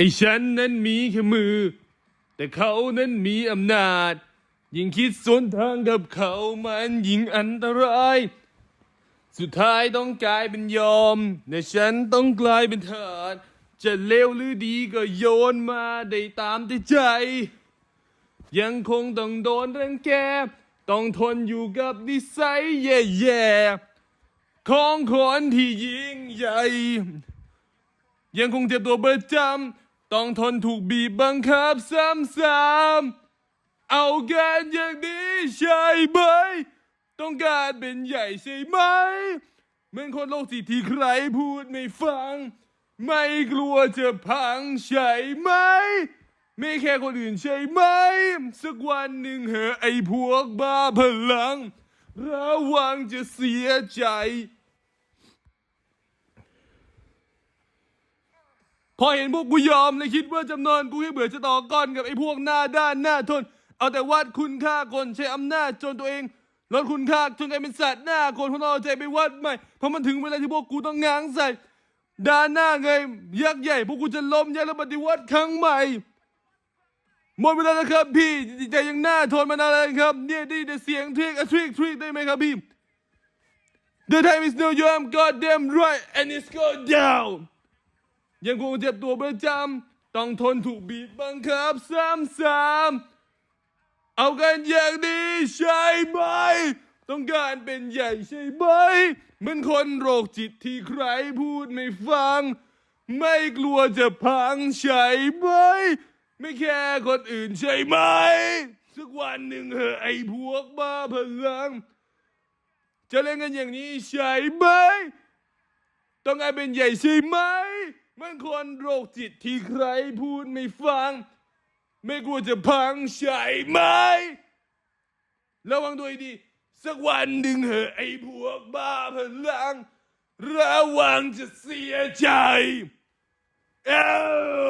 ไอ้ฉันนั้นมีแค่มือ แต่เขานั้นมีอำนาจ ยิ่งคิดสวนทางกับเขามันยิ่งอันตราย สุดท้ายต้องกลายเป็นยอมแต่ฉันต้องกลายเป็นทาสจะเลวหรือดีก็โยนมาได้ตามที่ใจ ยังคงต้องโดนรังแก ต้องทนอยู่กับนิสัยแย่ๆของคนที่ยิ่งใหญ่ ยังคงเจ็บตัวประจำ ต้องทนถูกบีบบังคับซ้ำๆเอากันอย่างนี้ใช่ไหม ต้องการเป็นใหญ่ใช่ไหมเหมือนคนโลกจิตที่ใครพูดไม่ฟัง ไม่กลัวจะพังใช่ไหม ไม่แค่คนอื่นใช่ไหม สักวันหนึ่งเหอะไอ้พวกบ้าพลัง ระวังจะเสียใจ พอเห็นพวกกูยอมเลยคิดว่าจำนวนกูให้เบื่อจะต่อก้อนกับไอ้พวกหน้าด้านหน้าทน เอาแต่วัดคุณค่าคนใช้อำนาจจนตัวเองลดคุณค่าจนกลายเป็นสัตว์หน้าคนพวกเราเอใจไปวัดใหม่เพราะมันถึงเวลาที่พวกกูต้องง้างใส่ด้านหน้าไงยักษ์ใหญ่ พวกกูจะล้มยักษ์และปฏิวัติครั้งใหม่หมดเวลาแล้วครับพี่ใจยังหน้าทนมานานแล้วครับเนี่ยได้แต่เสียงทริกอะทริกทริกได้ไหมครับพี่ The time is now you am goddamn right and it's go down ยังคงเจ็บตัวประจำต้องทนถูกบีบบังคับซ้ำๆเอากันอย่างนี้ใช่ไหม ต้องการเป็นใหญ่ใช่ไหมเหมือนคนโรคจิตที่ใครพูดไม่ฟัง ไม่กลัวจะพังใช่ไหม ไม่แค่คนอื่นใช่ไหม สักวันหนึ่งเหอะไอ้พวกบ้าพลังจะเล่นกันอย่างนี้ใช่ไหม ต้องการเป็นใหญ่ใช่ไหม มันคนโรคจิตที่ใครพูดไม่ฟัง ไม่กลัวจะพังใช่ไหมระวังตัวดี สักวันหนึ่งเหอะไอ้พวกบ้าพลัง ระวังจะเสียใจ เออ